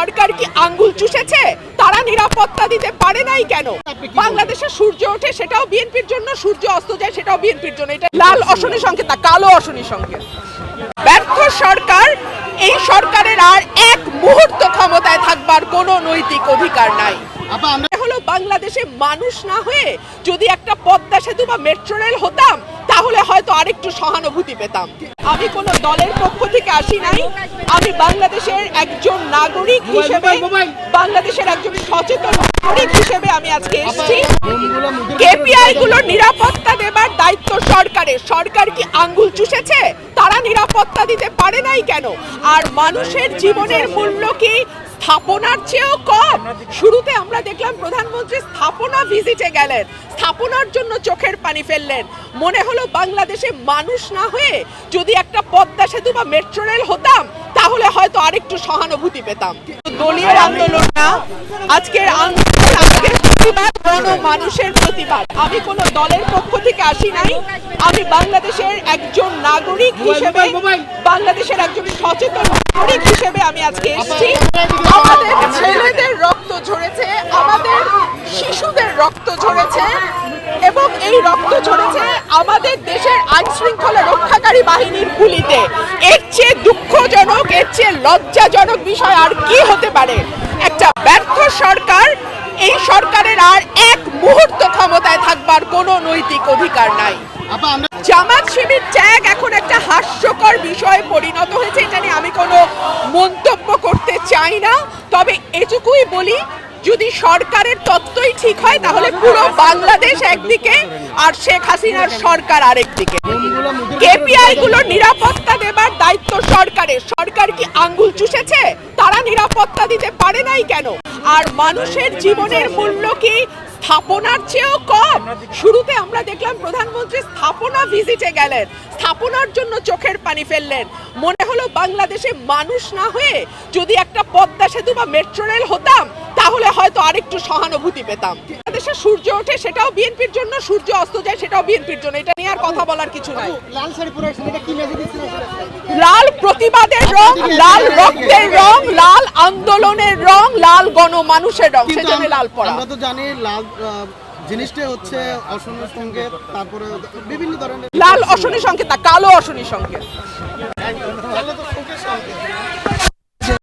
সরকার কি আঙ্গুল চুষেছে? তারা নিরাপত্তা দিতে পারে নাই কেন? বাংলাদেশে সূর্য ওঠে সেটাও বিএনপির জন্য সূর্য অস্ত যায় সেটাও বিএনপির জন্য। এটা লাল অশনি সংকেত না কালো অশনি সংকেত। ব্যর্থ সরকার এই সরকারের আর এক মুহূর্ত ক্ষমতায় থাকবার কোনো নৈতিক অধিকার নাই। হলো বাংলাদেশে মানুষ না হয়ে যদি একটা পদ্মা সেতু বা মেট্রো রেল হতাম তাহলে হয়তো আরেকটু সহানুভূতি পেতাম। আমি কোনো দলের পক্ষ থেকে আসি নাই। আমি বাংলাদেশের একজন নাগরিক হিসেবে বাংলাদেশের একজন সচেতন নাগরিক হিসেবে আমি আজকে এসেছি। কেপিআই গুলোর নিরাপত্তা দেবার দায়িত্ব সরকারের। সরকার কি আঙ্গুল চুষেছে? তারা নিরাপত্তা দিতে পারে নাই কেন? আর মানুষের জীবনের মূল্য কি স্থাপনার চেয়েও কম? শুরুতে আমরা দেখলাম প্রধানমন্ত্রী স্থাপনা ভিজিটে গেলেন। স্থাপনার জন্য চোখের পানি ফেললেন। মনে হলো বাংলাদেশে মানুষ না হয়ে যদি একটা পদ্মা সেতু বা মেট্রো রেল হতাম তাহলে হয়তো আরেকটু সহানুভূতি পেতাম। দলীয় আন্দোলন না। আজকের আন্দোলন আজকের প্রতিবাদ গণ মানুষের প্রতিবাদ। আমি কোনো দলের পক্ষ থেকে আসি নাই। আমি বাংলাদেশের একজন নাগরিক হিসেবে বাংলাদেশের একজন সচেতন নাগরিক হিসেবে আমি আজকে এসেছি। ঝরেছে আমাদের দেশের আইন শৃঙ্খলা রক্ষাকারী বাহিনীর গুলিতে। এর চেয়ে দুঃখজনক এর চেয়ে লজ্জাজনক বিষয় আর কি হতে পারে? একটা ব্যর্থ সরকার এই সরকারের আর এক মুহূর্ত ক্ষমতায় থাকবার কোনো নৈতিক অধিকার নাই। জামাত শিবির ত্যাগ এখন একটা হাস্যকর বিষয়ে পরিণত হয়েছে এটা নিয়ে আমি কোনো মন্তব্য করতে চাই না। তবে এটুকুই বলি যদি সরকারের তত্ত্বই ঠিক হয়, তাহলে পুরো বাংলাদেশ একদিকে আর শেখ হাসিনার সরকার আরেকদিকে। কেপিআই গুলো নিরাপত্তা দেবার দায়িত্ব সরকারের। সরকার কি আঙ্গুল চুষেছে? তারা নিরাপত্তা দিতে পারে নাই কেন? আর মানুষের জীবনের মূল্য কি স্থাপনার চেয়েও কম? শুরুতে আমরা দেখলাম প্রধানমন্ত্রী স্থাপনা ভিজিটে গেলেন। স্থাপনার জন্য চোখের পানি ফেললেন। মনে হলো বাংলাদেশে মানুষ না হয়ে যদি একটা পদ্মা সেতু বা মেট্রো রেল হতাম তাহলে হয়তো আরেকটু সহানুভূতি পেতাম। বাংলাদেশে সূর্য ওঠে সেটাও বিএনপির জন্য সূর্য অস্ত যায় সেটাও বিএনপির জন্য। এটা নিয়ে আর কথা বলার কিছু নাই। লাল প্রতিবাদের রং লাল রক্তের রং লাল আন্দোলনের রং লাল গণ মানুষের রং সেজন্য লাল পরা। আমরা তো জানি লাল জিনিসটা হচ্ছে অসমের সংকেত তারপরে বিভিন্ন ধরনের লাল অশনি সংকেত কালো অশনি সংকেত।